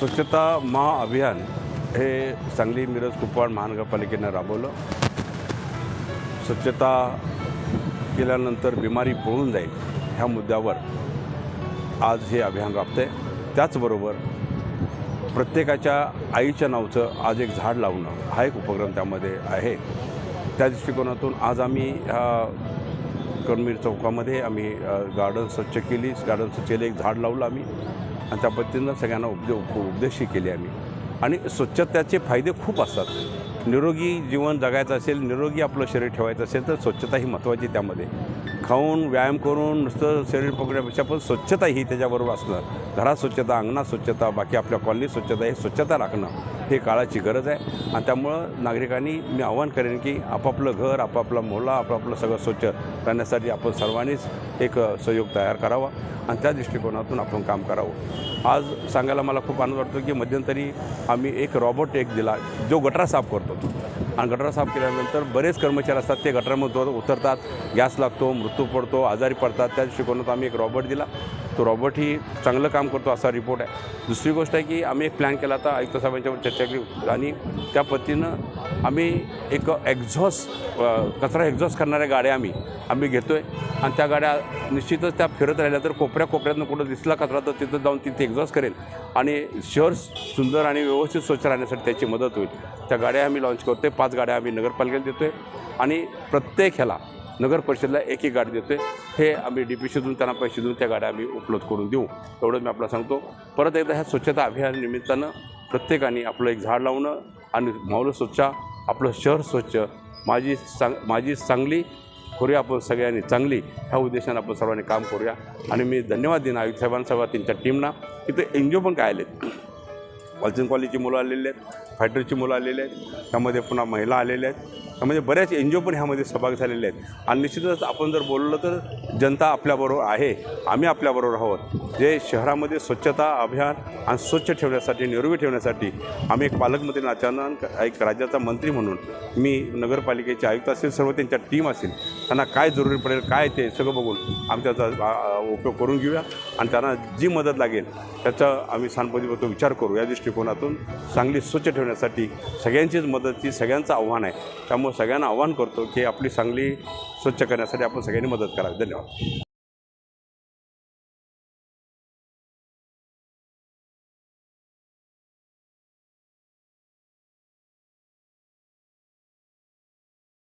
स्वच्छता महाअभियान हे सांगली मिरज कुपवाड महानगरपालिकेनं राबवलं. स्वच्छता केल्यानंतर बिमारी पळून जाईल ह्या मुद्द्यावर आज हे अभियान राबतं आहे त्याचबरोबर प्रत्येकाच्या आईच्या नावचं आज एक झाड लावणं हा एक उपक्रम त्यामध्ये आहे. त्या दृष्टिकोनातून आज आम्ही ह्या कणमीर चौकामध्ये आम्ही गार्डन स्वच्छ केली. गार्डन स्वच्छ केले एक झाड लावलं आम्ही. आणि त्या पद्धतीनं सगळ्यांना उपदे उप उपदेशही केले आम्ही. आणि स्वच्छतेचे फायदे खूप असतात. निरोगी जीवन जगायचं असेल निरोगी आपलं शरीर ठेवायचं असेल तर स्वच्छता ही महत्त्वाची त्यामध्ये. खाऊन व्यायाम करून नुसतं शरीर पकडण्यापेक्षा पण स्वच्छता ही त्याच्याबरोबर असणं घरात स्वच्छता अंगणात स्वच्छता बाकी आपल्या कॉलनीत स्वच्छता हे स्वच्छता राखणं हे काळाची गरज आहे. आणि त्यामुळं नागरिकांनी मी आवाहन करेन की आपापलं घर आपापला मोहल्ला आपापलं सगळं स्वच्छ राहण्यासाठी आपण सर्वांनीच एक सहयोग तयार करावा आणि त्या दृष्टिकोनातून आपण काम करावं. आज सांगायला मला खूप आनंद वाटतो की मध्यंतरी आम्ही एक रॉबोट एक दिला जो गटरा साफ करतो. आणि गटर साफ केल्यानंतर बरेच कर्मचारी असतात ते गटरामध्ये उतरतात गॅस लागतो मृत्यू पडतो आजारी पडतात. त्या दृष्टिकोनात आम्ही एक रॉबोट दिला. तो रॉबोट ही चांगलं काम करतो असा रिपोर्ट आहे. दुसरी गोष्ट आहे की आम्ही एक प्लॅन केला होता आयुक्त साहेबांच्यावर चर्चा केली आणि त्या पद्धतीनं आम्ही एक एक्झॉस्ट कचरा एक्झॉस्ट करणाऱ्या गाड्या आम्ही आम्ही घेतो आहे आणि त्या गाड्या निश्चितच त्या फिरत राहिल्या तर कोपऱ्या कोपऱ्यातून कुठं दिसला कचरा तर तिथं जाऊन तिथे एक्झॉस्ट करेल. आणि शहर सुंदर आणि व्यवस्थित स्वच्छ राहण्यासाठी त्याची मदत होईल. त्या गाड्या आम्ही लॉन्च करतो आहे पाच गाड्या आम्ही नगरपालिकेला देतो आहे आणि प्रत्येक ह्याला नगर परिषदेला एक एक गाडी देतो आहे हे आम्ही डी पी देऊन त्यांना पैसे देऊन त्या गाड्या आम्ही उपलब्ध करून देऊ. एवढं मी आपल्याला सांगतो. परत एकदा ह्या स्वच्छता अभियान निमित्तानं प्रत्येकाने आपलं एक झाड लावणं आणि मावलं स्वच्छ आपलं शहर स्वच्छ. माझी सांग माझी चांगली करूया आपण सगळ्यांनी. चांगली ह्या उद्देशाने आपण सर्वांनी काम करूया. आणि मी धन्यवाद देईन आयुक्त साहेबांसह त्यांच्या टीमना इथं एन जी ओ पण काय आलेत? वालचंद कॉलेजची मुलं आलेली आहेत फायटरची मुलं आलेली आहेत त्यामध्ये पुन्हा महिला आलेल्या आहेत. त्यामध्ये बऱ्याच एन जी ओ पण ह्यामध्ये सहभाग झालेले आहेत. आणि निश्चितच आपण जर बोललो तर जनता आपल्याबरोबर आहे आम्ही आपल्याबरोबर आहोत. जे शहरामध्ये स्वच्छता अभियान आणि स्वच्छ ठेवण्यासाठी निरोगी ठेवण्यासाठी आम्ही एक पालकमंत्री अचानक एक राज्याचा मंत्री म्हणून मी नगरपालिकेचे आयुक्त असेल सर्व त्यांच्या टीम असेल त्यांना काय जरुरी पडेल काय ते सगळं बघून आम्ही त्याचा उपयोग करून घेऊया. आणि त्यांना जी मदत लागेल त्याचा आम्ही सांपतीबद्दल विचार करू. या दृष्टिकोनातून सांगली स्वच्छ ठेवण्यासाठी सगळ्यांचीच मदतची सगळ्यांचं आव्हान आहे. त्यामुळे सगळ्यांना आव्हान करतो की आपली सांगली स्वच्छ करण्यासाठी आपण सगळ्यांनी मदत करावी. धन्यवाद.